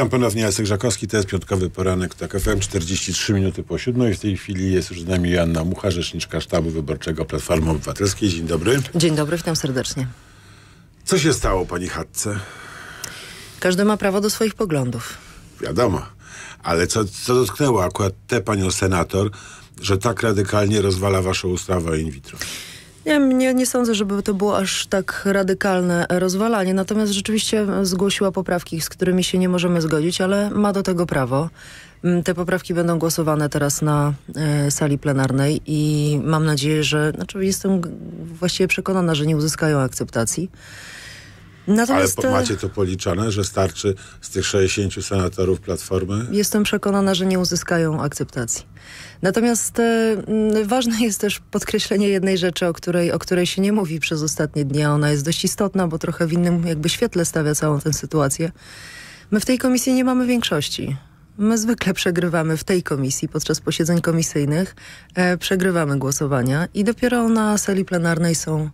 Witam ponownie, Jacek Żakowski, to jest piątkowy poranek TOK FM, 43 minuty po siódmej. W tej chwili jest już z nami Joanna Mucha, rzeczniczka sztabu wyborczego Platformy Obywatelskiej. Dzień dobry. Dzień dobry, witam serdecznie. Co się stało, pani Hatce? Każdy ma prawo do swoich poglądów. Wiadomo, ale co, co dotknęło akurat tę panią senator, że tak radykalnie rozwala waszą ustawę o in vitro? Nie, nie, nie sądzę, żeby to było aż tak radykalne rozwalanie, natomiast rzeczywiście zgłosiła poprawki, z którymi się nie możemy zgodzić, ale ma do tego prawo. Mm, Te poprawki będą głosowane teraz na e, sali plenarnej i mam nadzieję, że, znaczy jestem właściwie przekonana, że nie uzyskają akceptacji. Ale Natomiast po, e, macie to policzone, że starczy z tych 60 senatorów Platformy? Jestem przekonana, że nie uzyskają akceptacji. Natomiast e, ważne jest też podkreślenie jednej rzeczy, o której, o której się nie mówi przez ostatnie dni, a ona jest dość istotna, bo trochę w innym jakby świetle stawia całą tę sytuację. My w tej komisji nie mamy większości. My zwykle przegrywamy w tej komisji podczas posiedzeń komisyjnych, e, przegrywamy głosowania i dopiero na sali plenarnej są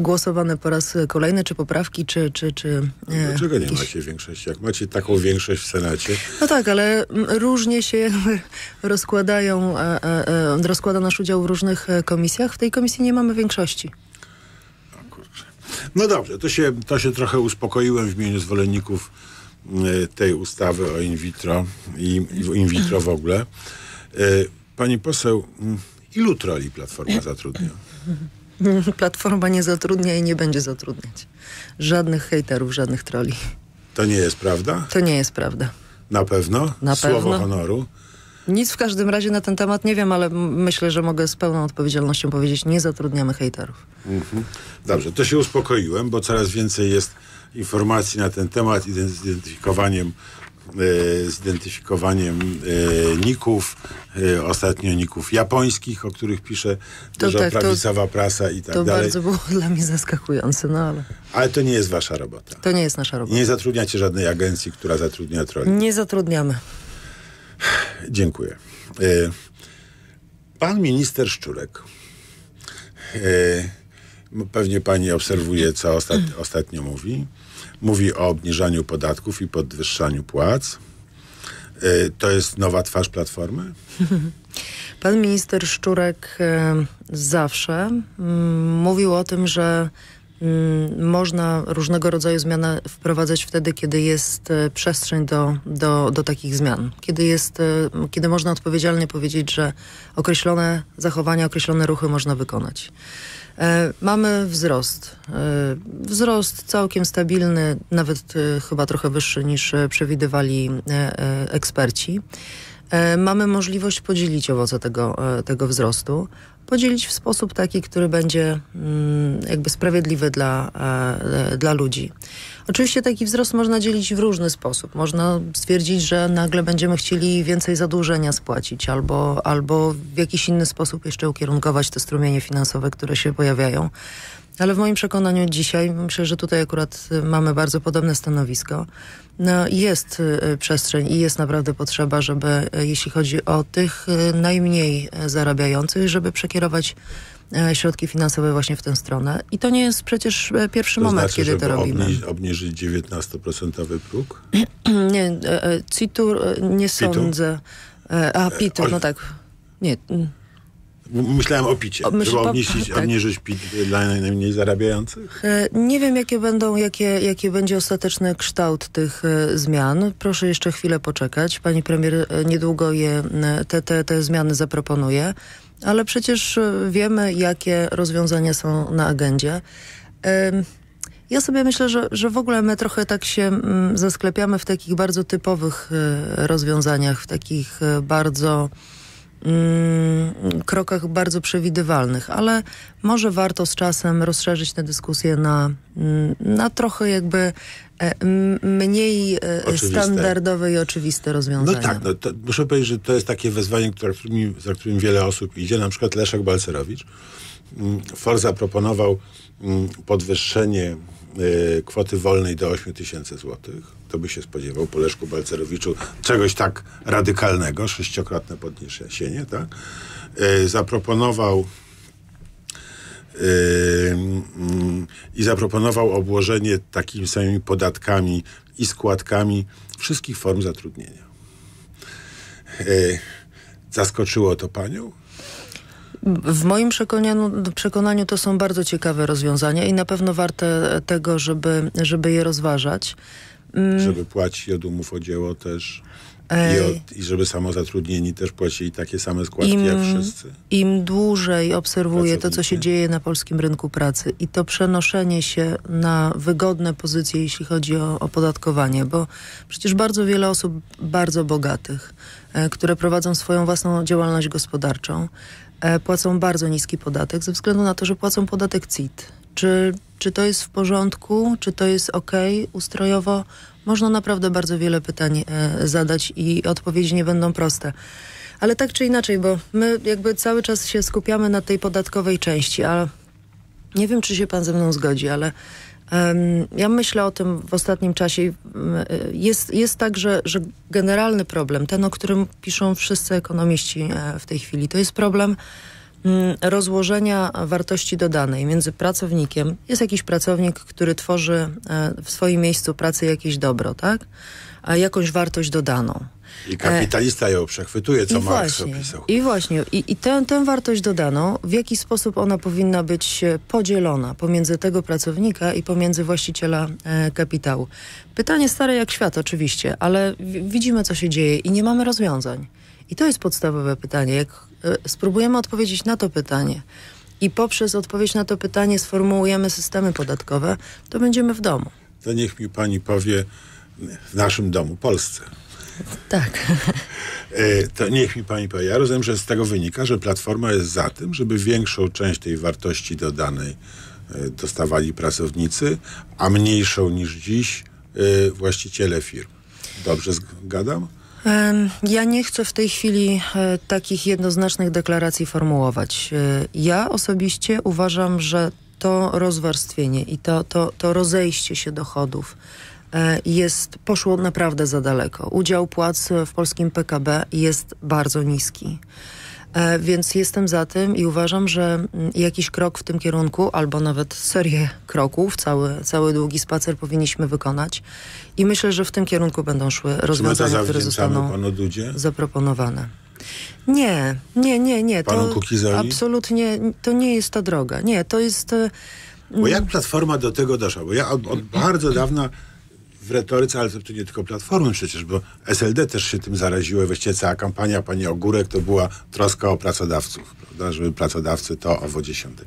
głosowane po raz kolejny, czy poprawki, czy... czy, czy e, Dlaczego nie jakieś- macie większości? Jak macie taką większość w Senacie, no tak, ale mm, różnie się rozkładają, e, e, rozkłada nasz udział w różnych komisjach. W tej komisji nie mamy większości. No dobrze, to się, to się trochę uspokoiłem w imieniu zwolenników tej ustawy o in vitro i in vitro w ogóle. Pani poseł, mm, ilu troli Platforma zatrudnia? Platforma nie zatrudnia i nie będzie zatrudniać. Żadnych hejterów, żadnych troli. To nie jest prawda? To nie jest prawda. Na pewno? Na Słowo pewno. honoru? Nic w każdym razie na ten temat nie wiem, ale myślę, że mogę z pełną odpowiedzialnością powiedzieć, nie zatrudniamy hejterów. Mhm. Dobrze, to się uspokoiłem, bo coraz więcej jest informacji na ten temat identyfikowaniem z identyfikowaniem e, ników, e, ostatnio ników japońskich, o których pisze To dużo tak, to- prawicowa prasa i tak To dalej. bardzo było dla mnie zaskakujące, no ale Ale to nie jest wasza robota. to nie jest nasza robota. nie zatrudniacie żadnej agencji, która zatrudnia troli. Nie zatrudniamy. Dziękuję. E, Pan minister Szczurek. e, Pewnie pani obserwuje, co ostat, ostatnio mówi. Mówi o obniżaniu podatków i podwyższaniu płac. E, To jest nowa twarz Platformy? Pan minister Szczurek e, zawsze mm, mówił o tym, że można różnego rodzaju zmiany wprowadzać wtedy, kiedy jest e, przestrzeń do, do, do takich zmian. Kiedy, jest, e, kiedy można odpowiedzialnie powiedzieć, że określone zachowania, określone ruchy można wykonać. E, Mamy wzrost. Wzrost całkiem stabilny, nawet chyba trochę wyższy niż przewidywali eksperci. Mamy możliwość podzielić owoce tego, tego wzrostu. Podzielić w sposób taki, który będzie mm, jakby sprawiedliwy dla, e, dla ludzi. Oczywiście taki wzrost można dzielić w różny sposób. Można stwierdzić, że nagle będziemy chcieli więcej zadłużenia spłacić albo, albo w jakiś inny sposób jeszcze ukierunkować te strumienie finansowe, które się pojawiają. Ale w moim przekonaniu dzisiaj, myślę, że tutaj akurat mamy bardzo podobne stanowisko, no, jest y, przestrzeń i jest naprawdę potrzeba, żeby y, jeśli chodzi o tych y, najmniej zarabiających, żeby przekierować środki finansowe właśnie w tę stronę. I to nie jest przecież y, pierwszy To moment, znaczy, kiedy żeby to robimy. obniż, obniżyć 19% próg? Nie, e, e, CITUR e, nie Pitu? sądzę. E, A, PITU, no tak. Nie, mm, Myślałem o picie, O, myśl- żeby obniżyć, tak. obniżyć pit dla najmniej zarabiających? E, Nie wiem, jakie będą, jakie, jakie będzie ostateczny kształt tych e, zmian. Proszę jeszcze chwilę poczekać. Pani premier e, niedługo je, e, te, te, te zmiany zaproponuje, ale przecież e, wiemy, jakie rozwiązania są na agendzie. Ja sobie myślę, że, że w ogóle my trochę tak się mm, zasklepiamy w takich bardzo typowych e, rozwiązaniach, w takich e, bardzo mm, krokach bardzo przewidywalnych, ale może warto z czasem rozszerzyć tę dyskusję na, mm, na trochę jakby mniej e, Oczywiste. standardowe i oczywiste No rozwiązania. tak, no to muszę powiedzieć, że to jest takie wezwanie, które, którymi, za którym wiele osób idzie. Na przykład Leszek Balcerowicz. Mm, FOR zaproponował mm, podwyższenie y, kwoty wolnej do 8 tysięcy złotych. To by się spodziewał po Leszku Balcerowiczu czegoś tak radykalnego, sześciokrotne podniesienie, tak? Zaproponował i zaproponował obłożenie takimi samymi podatkami i składkami wszystkich form zatrudnienia. E, zaskoczyło to panią? W moim przekonaniu, przekonaniu to są bardzo ciekawe rozwiązania i na pewno warte tego, żeby, żeby je rozważać. Mm. Żeby płacić od umów o dzieło też. I, od, I, żeby samozatrudnieni też płacili takie same składki im, jak wszyscy. Im dłużej obserwuję to, co się dzieje na polskim rynku pracy i to przenoszenie się na wygodne pozycje, jeśli chodzi o opodatkowanie, bo przecież bardzo wiele osób bardzo bogatych, e, które prowadzą swoją własną działalność gospodarczą, e, płacą bardzo niski podatek ze względu na to, że płacą podatek CIT. Czy, czy to jest w porządku? Czy to jest ok ustrojowo? Można naprawdę bardzo wiele pytań e, zadać i odpowiedzi nie będą proste. Ale tak czy inaczej, bo my jakby cały czas się skupiamy na tej podatkowej części, a nie wiem, czy się pan ze mną zgodzi, ale ja myślę o tym w ostatnim czasie. E, jest, jest tak, że, że generalny problem, ten, o którym piszą wszyscy ekonomiści e, w tej chwili, to jest problem rozłożenia wartości dodanej między pracownikiem. Jest jakiś pracownik, który tworzy e, w swoim miejscu pracy jakieś dobro, tak? A jakąś wartość dodaną. I kapitalista ją przechwytuje, co I Marx właśnie, opisał. I właśnie. I, i tę, tę wartość dodaną, w jaki sposób ona powinna być podzielona pomiędzy tego pracownika i pomiędzy właściciela e, kapitału. Pytanie stare jak świat oczywiście, ale widzimy, co się dzieje i nie mamy rozwiązań. I to jest podstawowe pytanie. Jak E, spróbujemy odpowiedzieć na to pytanie i poprzez odpowiedź na to pytanie sformułujemy systemy podatkowe, to będziemy w domu. To niech mi pani powie w naszym domu, Polsce. Tak. E, to niech mi pani powie. Ja rozumiem, że z tego wynika, że Platforma jest za tym, żeby większą część tej wartości dodanej e, dostawali pracownicy, a mniejszą niż dziś właściciele firm. Dobrze zgadam? Ja nie chcę w tej chwili e, takich jednoznacznych deklaracji formułować. E, ja osobiście uważam, że to rozwarstwienie i to, to, to rozejście się dochodów e, jest, poszło naprawdę za daleko. Udział płac w polskim PKB jest bardzo niski. E, więc jestem za tym i uważam, że mm, jakiś krok w tym kierunku, albo nawet serię kroków, cały, cały długi spacer powinniśmy wykonać. I myślę, że w tym kierunku będą szły rozwiązania, które zostaną zaproponowane. Nie, nie, nie, nie. Panu to absolutnie to nie jest ta droga. Nie, to jest. E, Bo jak Platforma do tego doszła? Bo ja od, od bardzo dawna w retoryce, ale to nie tylko Platformy przecież, bo SLD też się tym zaraziło. Właściwie cała kampania pani Ogórek to była troska o pracodawców, prawda, żeby pracodawcy to owo dziesiąte.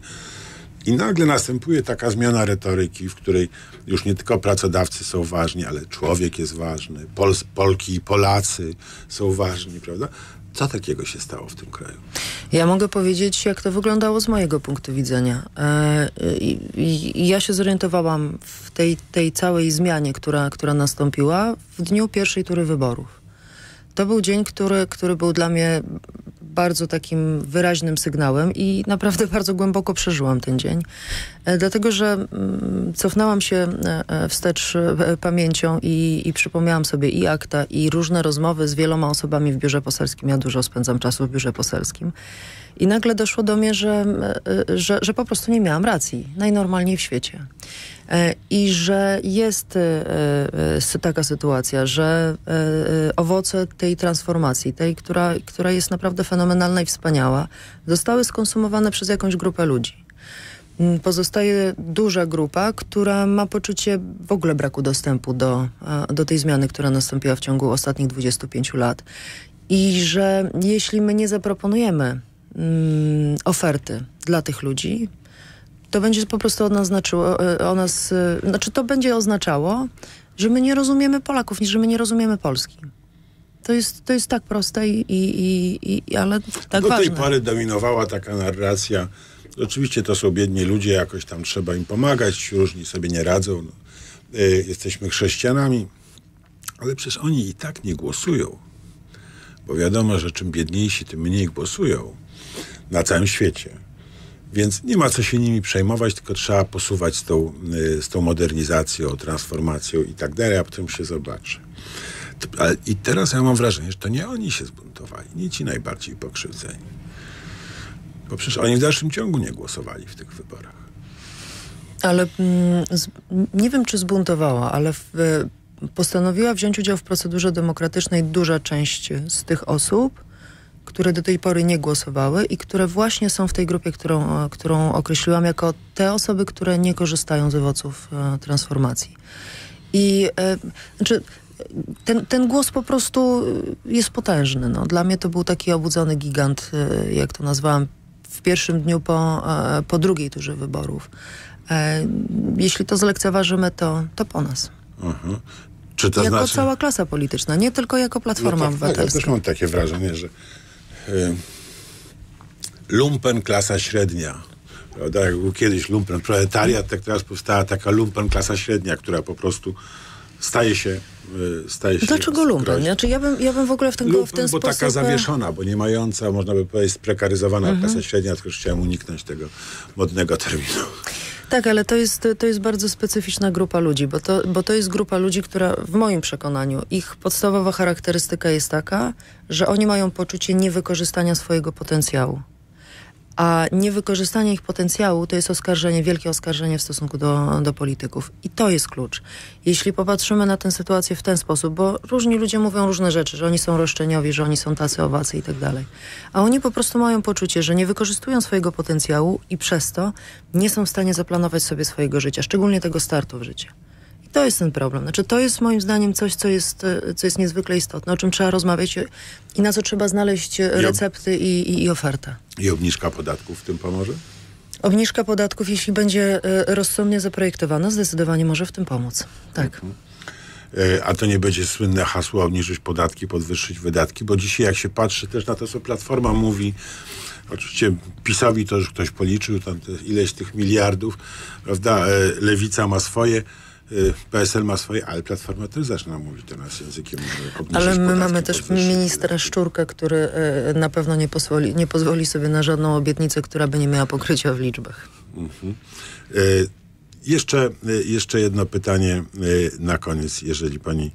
I nagle następuje taka zmiana retoryki, w której już nie tylko pracodawcy są ważni, ale człowiek jest ważny, Pol Polki i Polacy są ważni, prawda? Co takiego się stało w tym kraju? Ja mogę powiedzieć, jak to wyglądało z mojego punktu widzenia. E, ja się zorientowałam w tej, tej całej zmianie, która, która nastąpiła w dniu pierwszej tury wyborów. To był dzień, który, który był dla mnie bardzo takim wyraźnym sygnałem i naprawdę bardzo głęboko przeżyłam ten dzień. E, dlatego, że mm, cofnęłam się e, e, wstecz pamięcią i, i przypomniałam sobie i akta, i różne rozmowy z wieloma osobami w biurze poselskim. Ja dużo spędzam czasu w biurze poselskim. I nagle doszło do mnie, że, że, że po prostu nie miałam racji. Najnormalniej w świecie. E, I że jest e, e, taka sytuacja, że owoce tej transformacji, tej, która, która jest naprawdę fenomenalna i wspaniała, zostały skonsumowane przez jakąś grupę ludzi. Mm, pozostaje duża grupa, która ma poczucie w ogóle braku dostępu do, do tej zmiany, która nastąpiła w ciągu ostatnich 25 lat. I że jeśli my nie zaproponujemy mm, oferty dla tych ludzi, to będzie po prostu od nas znaczyło, e, o nas, e, znaczy to będzie oznaczało, że my nie rozumiemy Polaków, że my nie rozumiemy Polski. To jest, to jest tak proste i, i, i ale tak Do ważne. tej pory dominowała taka narracja. Oczywiście to są biedni ludzie, jakoś tam trzeba im pomagać, różni sobie nie radzą. No. Y, jesteśmy chrześcijanami, ale przecież oni i tak nie głosują. Bo wiadomo, że czym biedniejsi, tym mniej głosują na całym świecie. Więc nie ma co się nimi przejmować, tylko trzeba posuwać z tą, y, z tą modernizacją, transformacją i tak dalej, a potem się zobaczy. I teraz ja mam wrażenie, że to nie oni się zbuntowali, nie ci najbardziej pokrzywdzeni. Bo przecież oni w dalszym ciągu nie głosowali w tych wyborach. Ale mm, nie wiem, czy zbuntowała, ale w, postanowiła wziąć udział w procedurze demokratycznej duża część z tych osób, które do tej pory nie głosowały i które właśnie są w tej grupie, którą, którą określiłam jako te osoby, które nie korzystają z owoców e, transformacji. I e, znaczy, ten, ten głos po prostu jest potężny. No. Dla mnie to był taki obudzony gigant, e, jak to nazwałam, w pierwszym dniu po, e, po drugiej turze wyborów. E, jeśli to zlekceważymy, to, to po nas. Mhm. Czy to jako znaczy... cała klasa polityczna, nie tylko jako Platforma no tak, Obywatelska. Tak, ja też mam takie wrażenie, że lumpen klasa średnia, prawda, jak był kiedyś lumpen proletariat, tak teraz powstała taka lumpen klasa średnia, która po prostu staje się y, staje się Dlaczego lumpen? Znaczy ja bym, ja bym w ogóle w ten, lumpen, w ten bo sposób... taka e, zawieszona, bo nie mająca, można by powiedzieć, sprekaryzowana mhm. klasa średnia, tylko chciałem uniknąć tego modnego terminu. Tak, ale to jest, to jest bardzo specyficzna grupa ludzi, bo to, bo to jest grupa ludzi, która w moim przekonaniu, ich podstawowa charakterystyka jest taka, że oni mają poczucie niewykorzystania swojego potencjału. A niewykorzystanie ich potencjału to jest oskarżenie, wielkie oskarżenie w stosunku do, do polityków. I to jest klucz. Jeśli popatrzymy na tę sytuację w ten sposób, bo różni ludzie mówią różne rzeczy, że oni są roszczeniowi, że oni są tacy owacy i tak dalej. A oni po prostu mają poczucie, że nie wykorzystują swojego potencjału i przez to nie są w stanie zaplanować sobie swojego życia, szczególnie tego startu w życie. To jest ten problem. Znaczy, to jest moim zdaniem coś, co jest, e, co jest niezwykle istotne, o czym trzeba rozmawiać i na co trzeba znaleźć recepty i, i, i ofertę. I obniżka podatków w tym pomoże? Obniżka podatków, jeśli będzie e, rozsądnie zaprojektowana, zdecydowanie może w tym pomóc. Tak. Mhm. E, a to nie będzie słynne hasło obniżyć podatki, podwyższyć wydatki, bo dzisiaj jak się patrzy też na to, co Platforma mówi, Oczywiście PiSowi to już ktoś policzył, tam ileś tych miliardów, prawda? Lewica ma swoje. PSL ma swoje, ale Platforma też zaczyna mówić teraz językiem Ale my mamy też ministra Szczurkę, który y, na pewno nie pozwoli, nie pozwoli sobie na żadną obietnicę, która by nie miała pokrycia w liczbach. Mhm. Y, jeszcze, jeszcze jedno pytanie na koniec, jeżeli pani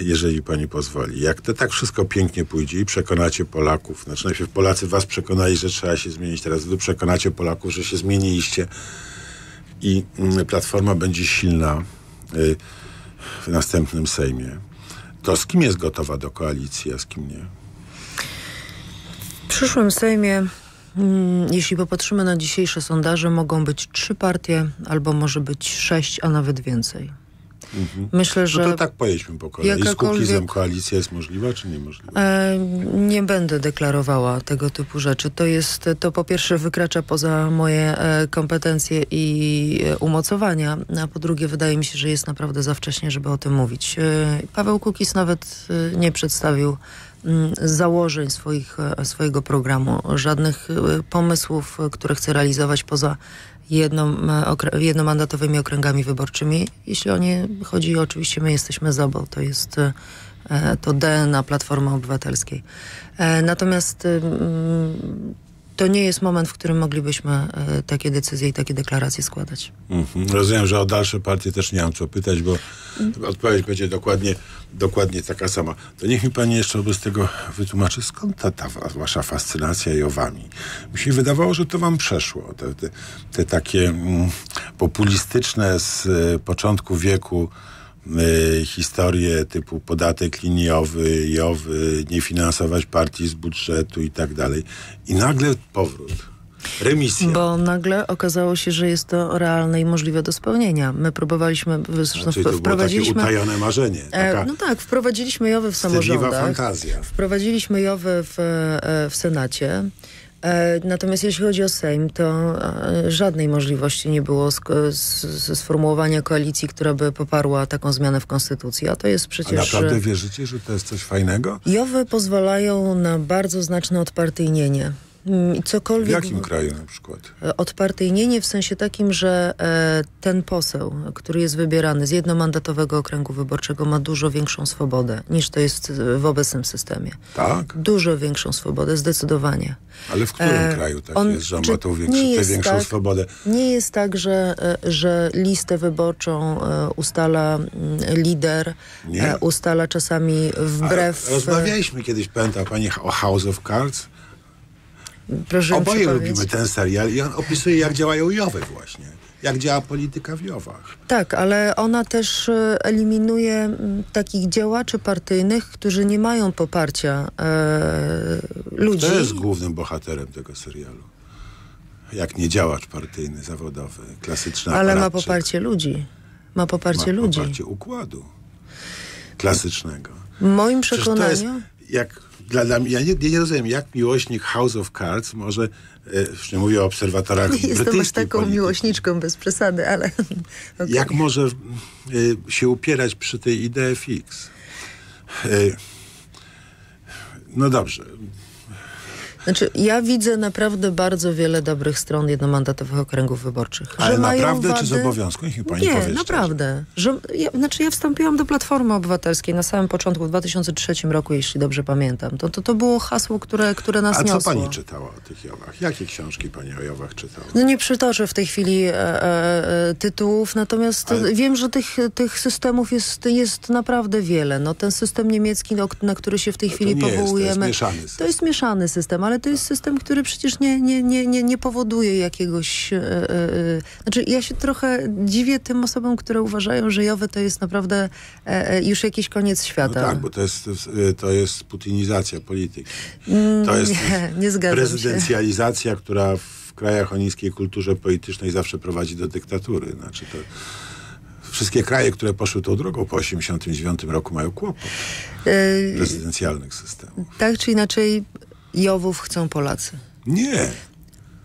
jeżeli pani pozwoli. Jak to tak wszystko pięknie pójdzie i przekonacie Polaków, znaczy najpierw Polacy was przekonali, że trzeba się zmienić, teraz wy przekonacie Polaków, że się zmieniliście, i mm, Platforma będzie silna y, w następnym Sejmie, to z kim jest gotowa do koalicji, a z kim nie? W przyszłym Sejmie, mm, jeśli popatrzymy na dzisiejsze sondaże, mogą być trzy partie, albo może być sześć, a nawet więcej. Mhm. Myślę, że... No to tak pojedźmy po kolei. Jakakolwiek... Z Kukizem koalicja jest możliwa, czy niemożliwa? E, nie będę deklarowała tego typu rzeczy. To jest, to po pierwsze wykracza poza moje e, kompetencje i e, umocowania, a po drugie wydaje mi się, że jest naprawdę za wcześnie, żeby o tym mówić. E, Paweł Kukiz nawet nie przedstawił mm, założeń swoich, swojego programu, żadnych pomysłów, które chce realizować poza jedną, jednomandatowymi okręgami wyborczymi. Jeśli o nie chodzi, oczywiście my jesteśmy za, bo to jest e, to DNA Platformy Obywatelskiej. E, natomiast to nie jest moment, w którym moglibyśmy e, takie decyzje i takie deklaracje składać. Mhm. Rozumiem, że o dalsze partie też nie mam co pytać, bo odpowiedź będzie dokładnie, dokładnie taka sama. To niech mi pani jeszcze wobec tego wytłumaczy, skąd ta, ta wasza fascynacja Jowami? Mi się wydawało, że to wam przeszło. Te, te, te takie mm, populistyczne z y, początku wieku historie typu podatek liniowy, jowy, nie finansować partii z budżetu i tak dalej. I nagle powrót. Remisja. Bo nagle okazało się, że jest to realne i możliwe do spełnienia. My próbowaliśmy, zresztą znaczy, to wprowadziliśmy... Było takie utajone marzenie. E, no tak, wprowadziliśmy jowy w samorządach. fantazja. Wprowadziliśmy jowy w, e, w Senacie. E, natomiast jeśli chodzi o Sejm, to e, żadnej możliwości nie było sformułowania koalicji, która by poparła taką zmianę w Konstytucji. A to jest przecież... A naprawdę wierzycie, że to jest coś fajnego? Jowy pozwalają na bardzo znaczne odpartyjnienie. Mm, cokolwiek... W jakim kraju na przykład? E, odpartyjnienie w sensie takim, że e, ten poseł, który jest wybierany z jednomandatowego okręgu wyborczego ma dużo większą swobodę niż to jest w obecnym systemie. Tak? Dużo większą swobodę, zdecydowanie. Ale w którym e, kraju tak on, jest, że on ma tą większą, większą tak, swobodę? Nie jest tak, że, e, że listę wyborczą ustala mm, lider, nie? ustala czasami wbrew... A rozmawialiśmy kiedyś, pamięta pani o House of Cards? Proszę Oboje lubimy ten serial i on opisuje, jak działają Jowy właśnie. jak działa polityka w Jowach. Tak, ale ona też e, eliminuje takich działaczy partyjnych, którzy nie mają poparcia e, ludzi. To jest głównym bohaterem tego serialu. Jak nie działacz partyjny, zawodowy, klasyczny ale ma aparatczyk. poparcie ludzi. Ma poparcie ma ludzi. poparcie układu klasycznego. W moim przekonaniu... jak dla, dla mnie, ja nie, nie rozumiem, jak miłośnik House of Cards może, e, już nie mówię o obserwatorach Nie jestem aż taką polityki, miłośniczką bez przesady, ale... okej. jak może e, się upierać przy tej idei fix? E, no dobrze, Znaczy, ja widzę naprawdę bardzo wiele dobrych stron jednomandatowych okręgów wyborczych. ale że naprawdę wady... czy z obowiązku? Niech mi pani Nie, powie naprawdę. Że, ja, znaczy ja wstąpiłam do Platformy Obywatelskiej na samym początku, w 2003 roku, jeśli dobrze pamiętam. To, to, to było hasło, które, które nas A co niosło. pani czytała o tych Jowach? Jakie książki pani o Jowach czytała? No nie przytoczę w tej chwili e, e, e, tytułów, natomiast Ale- wiem, że tych, tych systemów jest, jest naprawdę wiele. No, ten system niemiecki, no, na który się w tej to chwili nie jest, to jest powołujemy, mieszany system. to jest mieszany system, ale to jest system, który przecież nie, nie, nie, nie, nie powoduje jakiegoś... E, e, znaczy ja się trochę dziwię tym osobom, które uważają, że Jowy to jest naprawdę już jakiś koniec No świata. tak, bo to jest, to jest putinizacja polityki. To jest nie, nie zgadzam się. prezydencjalizacja, która w krajach o niskiej kulturze politycznej zawsze prowadzi do dyktatury. Znaczy to wszystkie kraje, które poszły tą drogą po 1989 roku mają kłopot prezydencjalnych systemów. tak czy inaczej, Jowów chcą Polacy. Nie,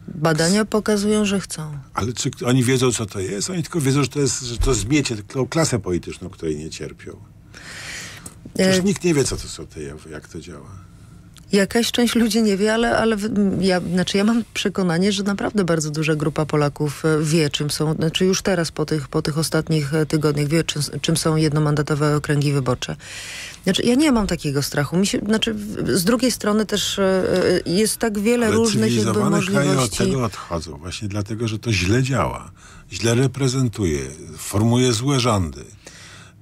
Badania pokazują, że chcą. ale czy oni wiedzą, co to jest? Oni tylko wiedzą, że to, jest, że to zmiecie tą klasę polityczną, której nie cierpią. Przecież E, nikt nie wie, co to są te jawy, jak to działa. Jakaś część ludzi nie wie, ale, ale ja, znaczy ja mam przekonanie, że naprawdę bardzo duża grupa Polaków e, wie, czym są, znaczy już teraz po tych, po tych ostatnich e, tygodniach wie, czym, czym są jednomandatowe okręgi wyborcze. Znaczy ja nie mam takiego strachu. Mi się, znaczy z drugiej strony też e, jest tak wiele Ale różnych jakby cywilizowane kraje od możliwości. tego odchodzą, właśnie dlatego, że to źle działa, źle reprezentuje, formuje złe rządy.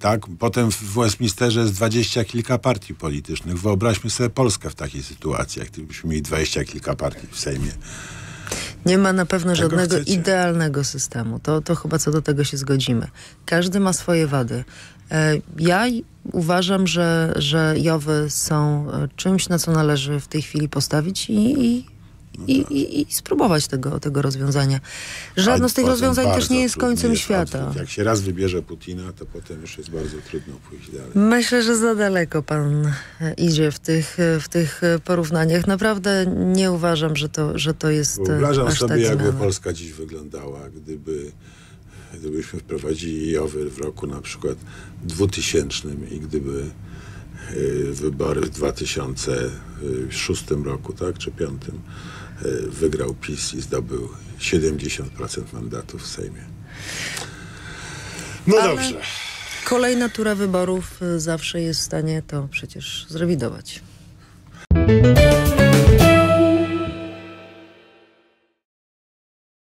Tak? Potem w Westminsterze jest dwadzieścia kilka partii politycznych. Wyobraźmy sobie Polskę w takiej sytuacji, jak gdybyśmy mieli dwadzieścia kilka partii w Sejmie. Nie ma na pewno Czego żadnego chcecie? idealnego systemu. To, to chyba co do tego się zgodzimy. Każdy ma swoje wady. E, Ja uważam, że, że Jowy są e, czymś, na co należy w tej chwili postawić i, i, i, i, i spróbować tego, tego rozwiązania. Żadne Ale z tych rozwiązań też nie jest końcem jest świata. Jak się raz wybierze Putina, to potem już jest bardzo trudno pójść dalej. Myślę, że za daleko pan e, idzie w tych, e, w tych e, porównaniach. Naprawdę nie uważam, że to, że to jest Wyobrażam aż sobie, tak jakby. Polska dziś wyglądała, gdyby, gdybyśmy wprowadzili JOWY w roku na przykład 2000 i gdyby wybory w 2006 roku, tak, czy 2005 y, wygrał PiS i zdobył 70% mandatów w Sejmie. No Ale- dobrze. Kolejna tura wyborów y, zawsze jest w stanie to przecież zrewidować.